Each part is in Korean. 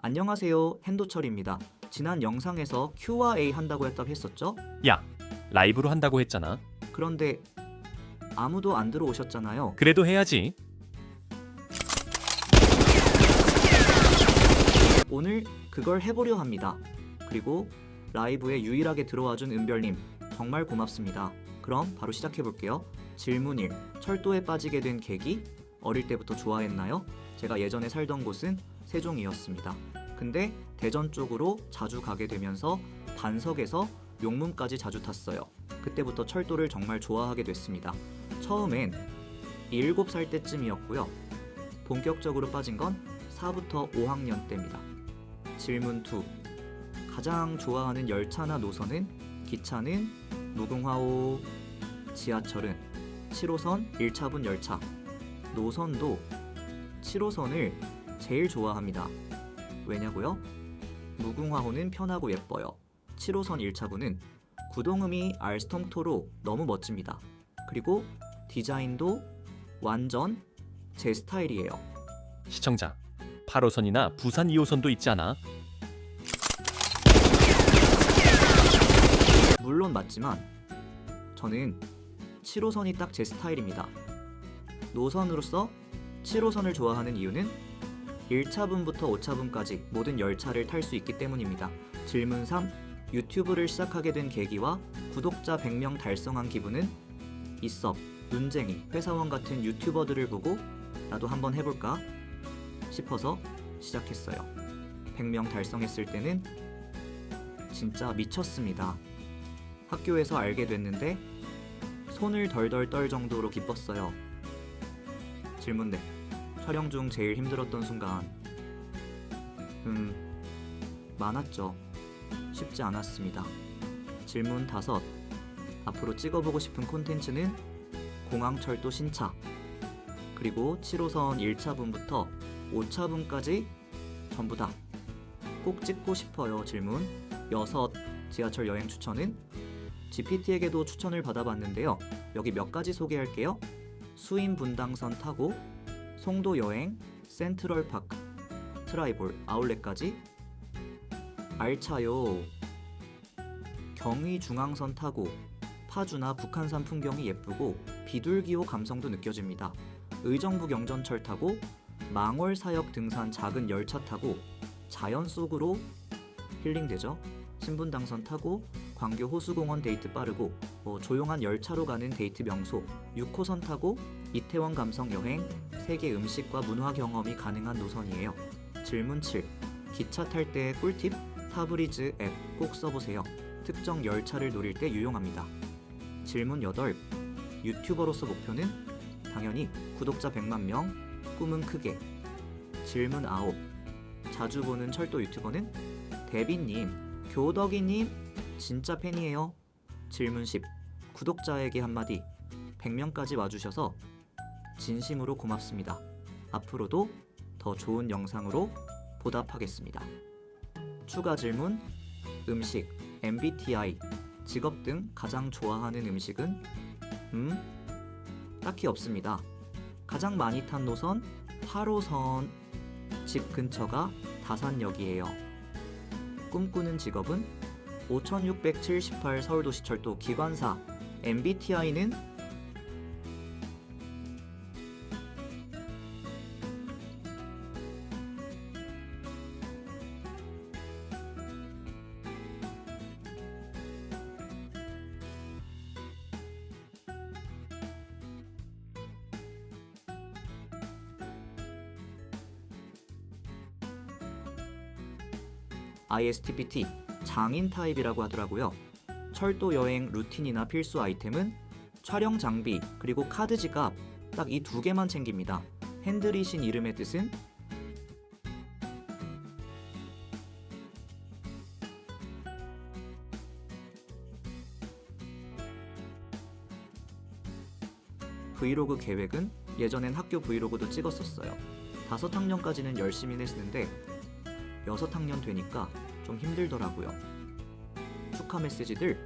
안녕하세요. 핸도철입니다. 지난 영상에서 Q&A 한다고 했다고 했었죠? 야, 라이브로 한다고 했잖아. 그런데 아무도 안 들어오셨잖아요. 그래도 해야지. 오늘 그걸 해보려 합니다. 그리고 라이브에 유일하게 들어와준 은별님 정말 고맙습니다. 그럼 바로 시작해볼게요. 질문 1. 철도에 빠지게 된 계기? 어릴 때부터 좋아했나요? 제가 예전에 살던 곳은 세종이었습니다. 근데 대전 쪽으로 자주 가게 되면서 반석에서 용문까지 자주 탔어요. 그때부터 철도를 정말 좋아하게 됐습니다. 처음엔 7살 때쯤이었고요. 본격적으로 빠진 건 4부터 5학년 때입니다. 질문 2. 가장 좋아하는 열차나 노선은 기차는 무궁화호, 지하철은 7호선 1차분 열차, 노선도 7호선을 제일 좋아합니다. 왜냐고요? 무궁화호는 편하고 예뻐요. 7호선 1차분은 구동음이 알스톰토로 너무 멋집니다. 그리고 디자인도 완전 제 스타일이에요. 시청자, 8호선이나 부산 2호선도 있지 않아? 물론 맞지만 저는 7호선이 딱 제 스타일입니다. 노선으로서 7호선을 좋아하는 이유는 1차분부터 5차분까지 모든 열차를 탈 수 있기 때문입니다. 질문 3. 유튜브를 시작하게 된 계기와 구독자 100명 달성한 기분은 있어 눈쟁이 회사원 같은 유튜버들을 보고 나도 한번 해볼까 싶어서 시작했어요. 100명 달성했을 때는 진짜 미쳤습니다. 학교에서 알게 됐는데 손을 덜덜 떨 정도로 기뻤어요. 질문 네. 촬영 중 제일 힘들었던 순간. 음, 많았죠. 쉽지 않았습니다. 질문 다섯. 앞으로 찍어보고 싶은 콘텐츠는 공항철도 신차. 그리고 7호선 1차분부터 5차분까지 전부 다 꼭 찍고 싶어요. 질문 여섯. 지하철 여행 추천은 GPT에게도 추천을 받아봤는데요. 여기 몇 가지 소개할게요. 수인 분당선 타고 송도 여행, 센트럴 파크, 트라이볼, 아울렛까지 알차요. 경의 중앙선 타고 파주나 북한산 풍경이 예쁘고 비둘기호 감성도 느껴집니다. 의정부 경전철 타고 망월 사역 등산 작은 열차 타고 자연 속으로 힐링되죠. 신분당선 타고 광교 호수공원 데이트 빠르고 뭐 조용한 열차로 가는 데이트 명소 6호선 타고 이태원 감성 여행 세계 음식과 문화 경험이 가능한 노선이에요. 질문 7. 기차 탈때 꿀팁 타브리즈 앱 꼭 써보세요. 특정 열차를 노릴 때 유용합니다. 질문 8. 유튜버로서 목표는 당연히 구독자 100만 명, 꿈은 크게. 질문 9. 자주 보는 철도 유튜버는 데비님, 교덕이님 진짜 팬이에요. 질문 10. 구독자에게 한마디. 100명까지 와주셔서 진심으로 고맙습니다. 앞으로도 더 좋은 영상으로 보답하겠습니다. 추가 질문. 음식, MBTI, 직업 등 가장 좋아하는 음식은? 음? 딱히 없습니다. 가장 많이 탄 노선 8호선. 집 근처가 다산역이에요. 꿈꾸는 직업은 5678 서울도시철도 기관사. MBTI는 ISTPT 장인 타입이라고 하더라고요. 철도 여행 루틴이나 필수 아이템은 촬영 장비 그리고 카드 지갑 딱 이 두 개만 챙깁니다. 핸들이신 이름의 뜻은 브이로그 계획은 예전엔 학교 브이로그도 찍었었어요. 다섯 학년까지는 열심히 했는데 여섯 학년 되니까 좀 힘들더라고요. 축하 메시지들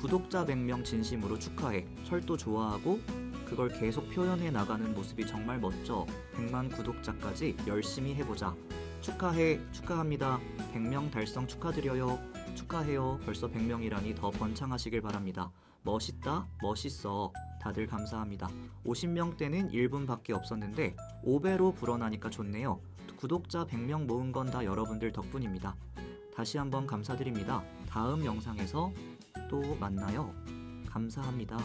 구독자 100명 진심으로 축하해. 철도 좋아하고 그걸 계속 표현해 나가는 모습이 정말 멋져. 100만 구독자까지 열심히 해보자. 축하해. 축하합니다. 100명 달성 축하드려요. 축하해요. 벌써 100명이라니 더 번창하시길 바랍니다. 멋있다. 멋있어. 다들 감사합니다. 50명 때는 1분밖에 없었는데 5배로 불어나니까 좋네요. 구독자 100명 모은 건 다 여러분들 덕분입니다 다시 한번 감사드립니다 다음 영상에서 또 만나요 감사합니다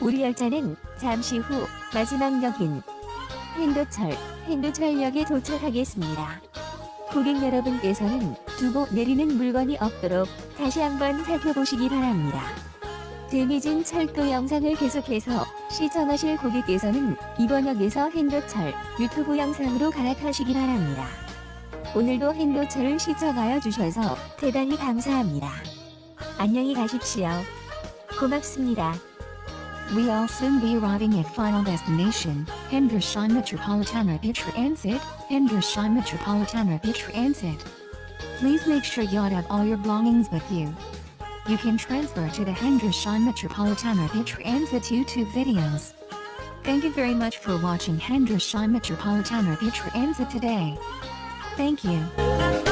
우리 열차는 잠시 후 마지막 역인 행도철, 행도철역에 도착하겠습니다. 고객 여러분께서는 두고 내리는 물건이 없도록 다시 한번 살펴보시기 바랍니다. 재미진 철도 영상을 계속해서 시청하실 고객께서는 이번 역에서 행도철 유튜브 영상으로 갈아타시기 바랍니다. 오늘도 행도철을 시청하여 주셔서 대단히 감사합니다. 안녕히 가십시오. 고맙습니다. We will soon be arriving at final destination, Henderson Metropolitan Rapid Transit, Henderson Metropolitan Rapid Transit. Please make sure you have all your belongings with you. You can transfer to the Henderson Metropolitan Rapid Transit YouTube videos. Thank you very much for watching Henderson Metropolitan Rapid Transit today. Thank you.